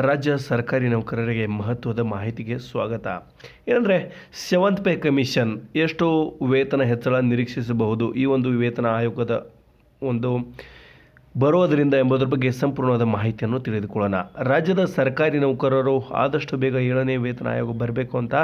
ರಾಜ್ಯ ಸರ್ಕಾರಿ ನೌಕರರಿಗೆ ಮಹತ್ವದ ಮಾಹಿತಿಗೆ ಸ್ವಾಗತ. ಏನಂದರೆ ಸೆವೆಂತ್ ಪೇ ಕಮಿಷನ್ ಎಷ್ಟು ವೇತನ ಹೆಚ್ಚಳ ನಿರೀಕ್ಷಿಸಬಹುದು. ಈ ಒಂದು ವೇತನ ಆಯೋಗದ ಒಂದು ಬರೋದರಿಂದ ಎಂಬುದರ ಬಗ್ಗೆ ಸಂಪೂರ್ಣವಾದ ಮಾಹಿತಿಯನ್ನು ತಿಳಿದುಕೊಳ್ಳೋಣ. ರಾಜ್ಯದ ಸರ್ಕಾರಿ ನೌಕರರು ಆದಷ್ಟು ಬೇಗ ಏಳನೇ ವೇತನ ಆಯೋಗ ಬರಬೇಕು ಅಂತ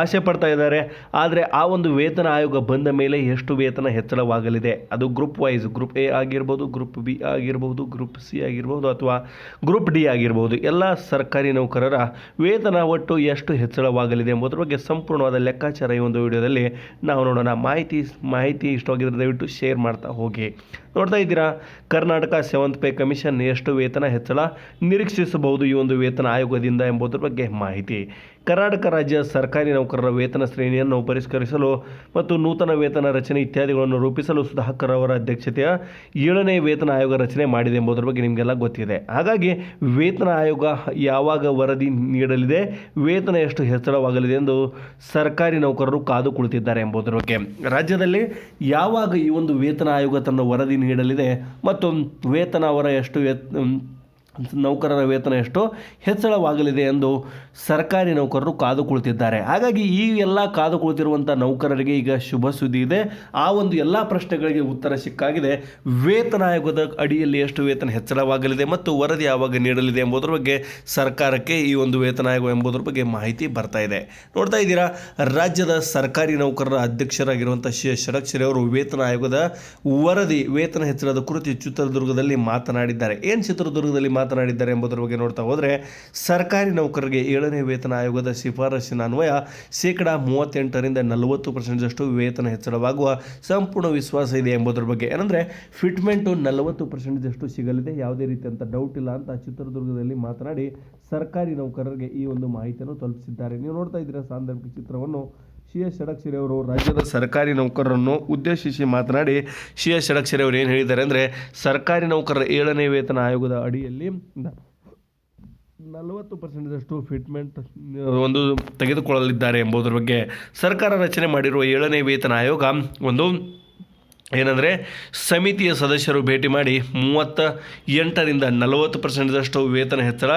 ಆಸೆ ಪಡ್ತಾ ಇದ್ದಾರೆ. ಆದರೆ ಆ ಒಂದು ವೇತನ ಆಯೋಗ ಬಂದ ಮೇಲೆ ಎಷ್ಟು ವೇತನ ಹೆಚ್ಚಳವಾಗಲಿದೆ? ಅದು ಗ್ರೂಪ್ ವೈಸ್ ಗ್ರೂಪ್ ಎ ಆಗಿರ್ಬೋದು ಗ್ರೂಪ್ ಬಿ ಆಗಿರ್ಬೋದು ಗ್ರೂಪ್ ಸಿ ಆಗಿರ್ಬೋದು ಅಥವಾ ಗ್ರೂಪ್ ಡಿ ಆಗಿರ್ಬೋದು. ಎಲ್ಲ ಸರ್ಕಾರಿ ನೌಕರರ ವೇತನ ಒಟ್ಟು ಎಷ್ಟು ಹೆಚ್ಚಳವಾಗಲಿದೆ ಎಂಬುದರ ಬಗ್ಗೆ ಸಂಪೂರ್ಣವಾದ ಲೆಕ್ಕಾಚಾರ ಈ ಒಂದು ವಿಡಿಯೋದಲ್ಲಿ ನಾವು ನೋಡೋಣ. ಮಾಹಿತಿ ಮಾಹಿತಿ ಇಷ್ಟವಾಗಿದ್ರೆ ದಯವಿಟ್ಟು ಶೇರ್ ಮಾಡ್ತಾ ಹೋಗಿ. ನೋಡ್ತಾ ಇದ್ದೀರಾ? ಕರ್ನಾಟಕ ಸೆವೆಂತ್ ಪೇ ಕಮಿಷನ್ ಎಷ್ಟು ವೇತನ ಹೆಚ್ಚಳ ನಿರೀಕ್ಷಿಸಬಹುದು ಈ ಒಂದು ವೇತನ ಆಯೋಗದಿಂದ ಎಂಬುದರ ಬಗ್ಗೆ ಮಾಹಿತಿ. ಕರ್ನಾಟಕ ರಾಜ್ಯ ಸರ್ಕಾರಿ ನೌಕರರ ವೇತನ ಶ್ರೇಣಿಯನ್ನು ಪರಿಷ್ಕರಿಸಲು ಮತ್ತು ನೂತನ ವೇತನ ರಚನೆ ಇತ್ಯಾದಿಗಳನ್ನು ರೂಪಿಸಲು ಸುಧಾಕರ್ ಅವರ ಅಧ್ಯಕ್ಷತೆಯ ಏಳನೇ ವೇತನ ಆಯೋಗ ರಚನೆ ಮಾಡಿದೆ ಎಂಬುದರ ಬಗ್ಗೆ ನಿಮಗೆಲ್ಲ ಗೊತ್ತಿದೆ. ಹಾಗಾಗಿ ವೇತನ ಆಯೋಗ ಯಾವಾಗ ವರದಿ ನೀಡಲಿದೆ, ವೇತನ ಎಷ್ಟು ಹೆಚ್ಚಳವಾಗಲಿದೆ ಎಂದು ಸರ್ಕಾರಿ ನೌಕರರು ಕಾದು ಕುಳಿತಿದ್ದಾರೆ ಎಂಬುದರ ಬಗ್ಗೆ. ರಾಜ್ಯದಲ್ಲಿ ಯಾವಾಗ ಈ ಒಂದು ವೇತನ ಆಯೋಗ ತನ್ನ ವರದಿ ನೀಡಲಿದೆ ಮತ್ತು ವೇತನ ಅವರ ಎಷ್ಟು ನೌಕರರ ವೇತನ ಎಷ್ಟು ಹೆಚ್ಚಳವಾಗಲಿದೆ ಎಂದು ಸರ್ಕಾರಿ ನೌಕರರು ಕಾದು ಕುಳಿತಿದ್ದಾರೆ ಹಾಗಾಗಿ ಈ ಎಲ್ಲ ಕಾದು ಕುಳಿತಿರುವಂಥ ನೌಕರರಿಗೆ ಈಗ ಶುಭ ಸುದ್ದಿ ಇದೆ. ಆ ಒಂದು ಎಲ್ಲ ಪ್ರಶ್ನೆಗಳಿಗೆ ಉತ್ತರ ಸಿಕ್ಕಾಗಿದೆ. ವೇತನ ಆಯೋಗದ ಅಡಿಯಲ್ಲಿ ಎಷ್ಟು ವೇತನ ಹೆಚ್ಚಳವಾಗಲಿದೆ ಮತ್ತು ವರದಿ ಯಾವಾಗ ನೀಡಲಿದೆ ಎಂಬುದರ ಬಗ್ಗೆ ಸರ್ಕಾರಕ್ಕೆ ಈ ಒಂದು ವೇತನ ಆಯೋಗ ಎಂಬುದರ ಬಗ್ಗೆ ಮಾಹಿತಿ ಬರ್ತಾ ಇದೆ. ನೋಡ್ತಾ ಇದ್ದೀರಾ, ರಾಜ್ಯದ ಸರ್ಕಾರಿ ನೌಕರರ ಅಧ್ಯಕ್ಷರಾಗಿರುವಂಥ ಶಿ ಷಡಕ್ಷರಿ ಅವರು ವೇತನ ಆಯೋಗದ ವರದಿ, ವೇತನ ಹೆಚ್ಚಳದ ಕುರಿತು ಚಿತ್ರದುರ್ಗದಲ್ಲಿ ಮಾತನಾಡಿದ್ದಾರೆ. ಏನು ಚಿತ್ರದುರ್ಗದಲ್ಲಿ ಮಾತನಾಡಿದ್ದಾರೆ ಎಂಬುದರ ಬಗ್ಗೆ ನೋಡ್ತಾ ಹೋದರೆ, ಸರ್ಕಾರಿ ನೌಕರರಿಗೆ ಏಳನೇ ವೇತನ ಆಯೋಗದ ಶಿಫಾರಸಿನ ಅನ್ವಯ ಶೇಕಡ ಮೂವತ್ತೆಂಟರಿಂದ ನಲವತ್ತು ಪರ್ಸೆಂಟಷ್ಟು ವೇತನ ಹೆಚ್ಚಳವಾಗುವ ಸಂಪೂರ್ಣ ವಿಶ್ವಾಸ ಇದೆ ಎಂಬುದರ ಬಗ್ಗೆ. ಏನಂದರೆ, ಫಿಟ್ಮೆಂಟು ನಲವತ್ತು ಪರ್ಸೆಂಟ್ದಷ್ಟು ಸಿಗಲಿದೆ. ಯಾವುದೇ ರೀತಿಯಂಥ ಡೌಟ್ ಇಲ್ಲ ಅಂತ ಚಿತ್ರದುರ್ಗದಲ್ಲಿ ಮಾತನಾಡಿ, ಸರ್ಕಾರಿ ನೌಕರರಿಗೆ ಈ ಒಂದು ಮಾಹಿತಿಯನ್ನು ತಲುಪಿಸಿದ್ದಾರೆ. ನೀವು ನೋಡ್ತಾ ಇದ್ದೀರಾ ಸಾಂದರ್ಭಿಕ ಚಿತ್ರವನ್ನು. ಸಿ ಎಸ್ ಷಡಕ್ಷರಿ ಅವರು ರಾಜ್ಯದ ಸರ್ಕಾರಿ ನೌಕರರನ್ನು ಉದ್ದೇಶಿಸಿ ಮಾತನಾಡಿ ಸಿ ಎಸ್ ಷಡಕ್ಷರಿ ಅವರು ಏನು ಹೇಳಿದ್ದಾರೆ ಅಂದರೆ, ಸರ್ಕಾರಿ ನೌಕರರ ಏಳನೇ ವೇತನ ಆಯೋಗದ ಅಡಿಯಲ್ಲಿ ನಲವತ್ತು ಪರ್ಸೆಂಟ್ದಷ್ಟು ಫಿಟ್ಮೆಂಟ್ ಒಂದು ತೆಗೆದುಕೊಳ್ಳಲಿದ್ದಾರೆ ಎಂಬುದರ ಬಗ್ಗೆ ಸರ್ಕಾರ ರಚನೆ ಮಾಡಿರುವ ಏಳನೇ ವೇತನ ಆಯೋಗ ಒಂದು ಏನಂದರೆ ಸಮಿತಿಯ ಸದಸ್ಯರು ಭೇಟಿ ಮಾಡಿ ಮೂವತ್ತ ಎಂಟರಿಂದ ನಲವತ್ತು ಪರ್ಸೆಂಟ್ದಷ್ಟು ವೇತನ ಹೆಚ್ಚಳ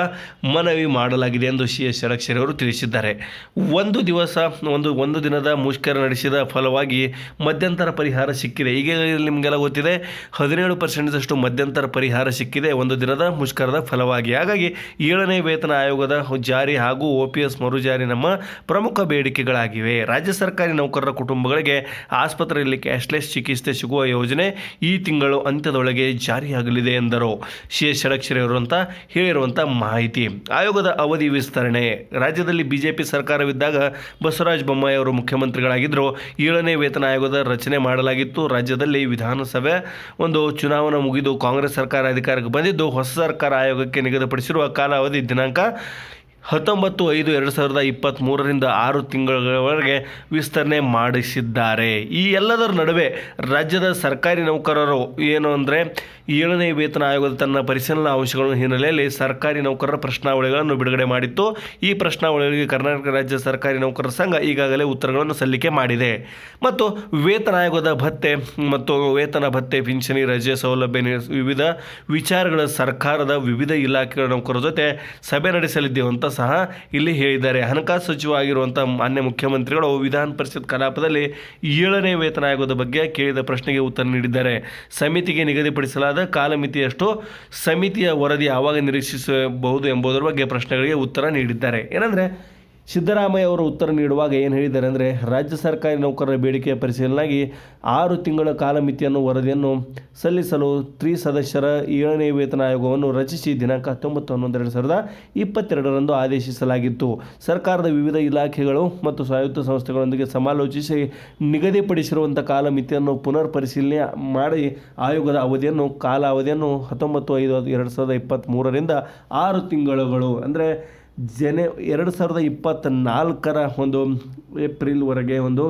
ಮನವಿ ಮಾಡಲಾಗಿದೆ ಎಂದು ಸಿ ಎಸ್ ಷಡಕ್ಷರಿ ಅವರು ತಿಳಿಸಿದ್ದಾರೆ. ಒಂದು ದಿವಸ, ಒಂದು ಒಂದು ದಿನದ ಮುಷ್ಕರ ನಡೆಸಿದ ಫಲವಾಗಿ ಮಧ್ಯಂತರ ಪರಿಹಾರ ಸಿಕ್ಕಿದೆ. ಈಗ ನಿಮಗೆಲ್ಲ ಗೊತ್ತಿದೆ, ಹದಿನೇಳು ಪರ್ಸೆಂಟ್ದಷ್ಟು ಮಧ್ಯಂತರ ಪರಿಹಾರ ಸಿಕ್ಕಿದೆ. ಒಂದು ದಿನದ ಮುಷ್ಕರದ ಫಲವಾಗಿ. ಹಾಗಾಗಿ ಏಳನೇ ವೇತನ ಆಯೋಗದ ಜಾರಿ ಹಾಗೂ ಒ ಪಿ ಎಸ್ ಮರುಜಾರಿ ನಮ್ಮ ಪ್ರಮುಖ ಬೇಡಿಕೆಗಳಾಗಿವೆ. ರಾಜ್ಯ ಸರ್ಕಾರಿ ನೌಕರರ ಕುಟುಂಬಗಳಿಗೆ ಆಸ್ಪತ್ರೆಯಲ್ಲಿ ಕ್ಯಾಶ್ಲೆಸ್ ಚಿಕಿತ್ಸೆ ಸಿಗುವ ಯೋಜನೆ ಈ ತಿಂಗಳು ಅಂತ್ಯದೊಳಗೆ ಜಾರಿಯಾಗಲಿದೆ ಎಂದರು. ಸಿ ಎಸ್ ಷಡಕ್ಷರಿ ಅವರು ಅಂತ ಹೇಳಿರುವಂಥ ಮಾಹಿತಿ. ಆಯೋಗದ ಅವಧಿ ವಿಸ್ತರಣೆ. ರಾಜ್ಯದಲ್ಲಿ ಬಿಜೆಪಿ ಸರ್ಕಾರವಿದ್ದಾಗ ಬಸವರಾಜ ಬೊಮ್ಮಾಯಿ ಅವರು ಮುಖ್ಯಮಂತ್ರಿಗಳಾಗಿದ್ದರು. ಏಳನೇ ವೇತನ ಆಯೋಗದ ರಚನೆ ಮಾಡಲಾಗಿತ್ತು. ರಾಜ್ಯದಲ್ಲಿ ವಿಧಾನಸಭೆ ಒಂದು ಚುನಾವಣೆ ಮುಗಿದು ಕಾಂಗ್ರೆಸ್ ಸರ್ಕಾರ ಅಧಿಕಾರಕ್ಕೆ ಬಂದಿದ್ದು, ಹೊಸ ಸರ್ಕಾರ ಆಯೋಗಕ್ಕೆ ನಿಗದಿಪಡಿಸಿರುವ ಕಾಲಾವಧಿ ದಿನಾಂಕ ಹತ್ತೊಂಬತ್ತು ಐದು ಎರಡು ಸಾವಿರದ ಇಪ್ಪತ್ತ್ಮೂರರಿಂದ ಆರು ತಿಂಗಳವರೆಗೆ ವಿಸ್ತರಣೆ ಮಾಡಿಸಿದ್ದಾರೆ. ಈ ಎಲ್ಲದರ ನಡುವೆ ರಾಜ್ಯದ ಸರ್ಕಾರಿ ನೌಕರರು ಏನು ಅಂದರೆ ಏಳನೇ ವೇತನ ಆಯೋಗದ ತನ್ನ ಪರಿಶೀಲನಾ ಅಂಶಗಳ ಹಿನ್ನೆಲೆಯಲ್ಲಿ ಸರ್ಕಾರಿ ನೌಕರರ ಪ್ರಶ್ನಾವಳಿಗಳನ್ನು ಬಿಡುಗಡೆ ಮಾಡಿತ್ತು. ಈ ಪ್ರಶ್ನಾವಳಿಗಳಿಗೆ ಕರ್ನಾಟಕ ರಾಜ್ಯ ಸರ್ಕಾರಿ ನೌಕರರ ಸಂಘ ಈಗಾಗಲೇ ಉತ್ತರಗಳನ್ನು ಸಲ್ಲಿಕೆ ಮಾಡಿದೆ. ಮತ್ತು ವೇತನ ಆಯೋಗದ ಭತ್ತೆ ಮತ್ತು ವೇತನ ಭತ್ತೆ, ಪಿಂಚಣಿ, ರಜೆ, ಸೌಲಭ್ಯ ವಿವಿಧ ವಿಚಾರಗಳ ಸರ್ಕಾರದ ವಿವಿಧ ಇಲಾಖೆಗಳ ನೌಕರರ ಜೊತೆ ಸಭೆ ನಡೆಸಲಿದ್ದೇವೆ ಅಂತ ಸಹ ಇಲ್ಲಿ ಹೇಳಿದ್ದಾರೆ. ಹಣಕಾಸು ಸಚಿವ ಆಗಿರುವಂಥ ಮಾನ್ಯ ಮುಖ್ಯಮಂತ್ರಿಗಳು ವಿಧಾನ ಪರಿಷತ್ ಕಲಾಪದಲ್ಲಿ ಏಳನೇ ವೇತನ ಆಯೋಗದ ಬಗ್ಗೆ ಕೇಳಿದ ಪ್ರಶ್ನೆಗೆ ಉತ್ತರ ನೀಡಿದ್ದಾರೆ. ಸಮಿತಿಗೆ ನಿಗದಿಪಡಿಸಲಾದ ಕಾಲಮಿತಿಯಷ್ಟು ಸಮಿತಿಯ ವರದಿ ಯಾವಾಗ ನಿರೀಕ್ಷಿಸಬಹುದು ಎಂಬುದರ ಬಗ್ಗೆ ಪ್ರಶ್ನೆಗಳಿಗೆ ಉತ್ತರ ನೀಡಿದ್ದಾರೆ. ಏನಂದರೆ ಸಿದ್ದರಾಮಯ್ಯ ಅವರು ಉತ್ತರ ನೀಡುವಾಗ ಏನು ಹೇಳಿದ್ದಾರೆ ಅಂದರೆ, ರಾಜ್ಯ ಸರ್ಕಾರಿ ನೌಕರರ ಬೇಡಿಕೆಯ ಪರಿಶೀಲನೆಯಾಗಿ ಆರು ತಿಂಗಳ ಕಾಲಮಿತಿಯನ್ನು ವರದಿಯನ್ನು ಸಲ್ಲಿಸಲು ತ್ರಿ ಸದಸ್ಯರ ಏಳನೇ ವೇತನ ಆಯೋಗವನ್ನು ರಚಿಸಿ ದಿನಾಂಕ ಹತ್ತೊಂಬತ್ತು ಹನ್ನೊಂದು ಎರಡು ಸಾವಿರದ ಇಪ್ಪತ್ತೆರಡರಂದು ಆದೇಶಿಸಲಾಗಿತ್ತು. ಸರ್ಕಾರದ ವಿವಿಧ ಇಲಾಖೆಗಳು ಮತ್ತು ಸ್ವಾಯತ್ತ ಸಂಸ್ಥೆಗಳೊಂದಿಗೆ ಸಮಾಲೋಚಿಸಿ ನಿಗದಿಪಡಿಸಿರುವಂಥ ಕಾಲಮಿತಿಯನ್ನು ಪುನರ್ ಪರಿಶೀಲನೆ ಮಾಡಿ ಆಯೋಗದ ಅವಧಿಯನ್ನು, ಕಾಲಾವಧಿಯನ್ನು ಹತ್ತೊಂಬತ್ತು ಐದು ಎರಡು ಸಾವಿರದ ಇಪ್ಪತ್ತ್ಮೂರರಿಂದ ಆರು ತಿಂಗಳುಗಳು. ಅಂದರೆ ಜನೆ ಎರಡು ಸಾವಿರದ ಇಪ್ಪತ್ತ ನಾಲ್ಕರ ಒಂದು ಏಪ್ರಿಲ್ವರೆಗೆ ಒಂದು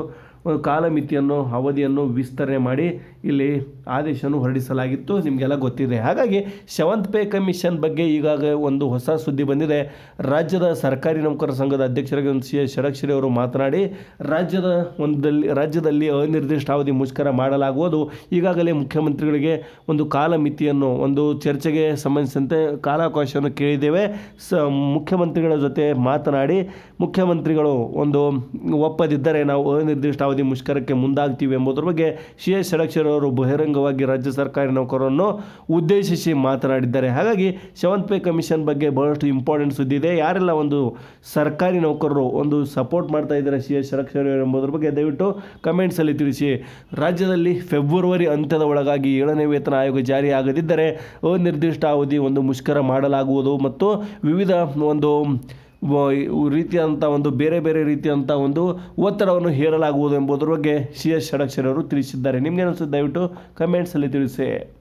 ಕಾಲಮಿತಿಯನ್ನು, ಅವಧಿಯನ್ನು ವಿಸ್ತರಣೆ ಮಾಡಿ ಇಲ್ಲಿ ಆದೇಶವನ್ನು ಹೊರಡಿಸಲಾಗಿತ್ತು. ನಿಮಗೆಲ್ಲ ಗೊತ್ತಿದೆ. ಹಾಗಾಗಿ ಶವಂತ್ ಪೇ ಕಮಿಷನ್ ಬಗ್ಗೆ ಈಗಾಗ ಒಂದು ಹೊಸ ಸುದ್ದಿ ಬಂದಿದೆ. ರಾಜ್ಯದ ಸರ್ಕಾರಿ ನೌಕರರ ಸಂಘದ ಅಧ್ಯಕ್ಷರಾಗಿ ಸಿ ಎಸ್ ಷಡಕ್ಷರಿ ಅವರು ಮಾತನಾಡಿ, ರಾಜ್ಯದ ಒಂದಲ್ಲಿ, ರಾಜ್ಯದಲ್ಲಿ ಅನಿರ್ದಿಷ್ಟಾವಧಿ ಮುಷ್ಕರ ಮಾಡಲಾಗುವುದು. ಈಗಾಗಲೇ ಮುಖ್ಯಮಂತ್ರಿಗಳಿಗೆ ಒಂದು ಕಾಲಮಿತಿಯನ್ನು, ಒಂದು ಚರ್ಚೆಗೆ ಸಂಬಂಧಿಸಿದಂತೆ ಕಾಲಾವಕಾಶವನ್ನು ಕೇಳಿದ್ದೇವೆ. ಸ, ಮುಖ್ಯಮಂತ್ರಿಗಳ ಜೊತೆ ಮಾತನಾಡಿ, ಮುಖ್ಯಮಂತ್ರಿಗಳು ಒಂದು ಒಪ್ಪದಿದ್ದರೆ ನಾವು ಅನಿರ್ದಿಷ್ಟಾವಧಿ ಮುಷ್ಕರಕ್ಕೆ ಮುಂದಾಗ್ತೀವಿ ಎಂಬುದರ ಬಗ್ಗೆ ಸಿ ಎಸ್ ಷಡಕ್ಷರಿ ಅವರು ಬಹಿರಂಗವಾಗಿ ರಾಜ್ಯ ಸರ್ಕಾರಿ ನೌಕರರನ್ನು ಉದ್ದೇಶಿಸಿ ಮಾತನಾಡಿದ್ದಾರೆ. ಹಾಗಾಗಿ ಸೆವೆಂತ್ ಪೇ ಕಮಿಷನ್ ಬಗ್ಗೆ ಬಹಳಷ್ಟು ಇಂಪಾರ್ಟೆಂಟ್ ಸುದ್ದಿ ಇದೆ. ಯಾರೆಲ್ಲ ಒಂದು ಸರ್ಕಾರಿ ನೌಕರರು ಒಂದು ಸಪೋರ್ಟ್ ಮಾಡ್ತಾ ಇದ್ದಾರೆ ಸಿ ಎಸ್ ಷಡಕ್ಷರಿ ಎಂಬುದರ ಬಗ್ಗೆ ದಯವಿಟ್ಟು ಕಮೆಂಟ್ಸಲ್ಲಿ ತಿಳಿಸಿ. ರಾಜ್ಯದಲ್ಲಿ ಫೆಬ್ರವರಿ ಅಂತ್ಯದ ಒಳಗಾಗಿ ಏಳನೇ ವೇತನ ಆಯೋಗ ಜಾರಿ ಆಗದಿದ್ದರೆ ಅನಿರ್ದಿಷ್ಟ ಅವಧಿ ಒಂದು ಮುಷ್ಕರ ಮಾಡಲಾಗುವುದು ಮತ್ತು ವಿವಿಧ ಒಂದು ರೀತಿಯಾದಂಥ ಒಂದು ಬೇರೆ ಬೇರೆ ರೀತಿಯಾದಂಥ ಒಂದು ಒತ್ತಡವನ್ನು ಹೇರಲಾಗುವುದು ಎಂಬುದರ ಬಗ್ಗೆ ಸಿ ಎಸ್ ಷಡಕ್ಷರವರು ತಿಳಿಸಿದ್ದಾರೆ. ನಿಮಗೆ ಅನಿಸುತ್ತೆ? ದಯವಿಟ್ಟು ಕಮೆಂಟ್ಸಲ್ಲಿ ತಿಳಿಸಿ.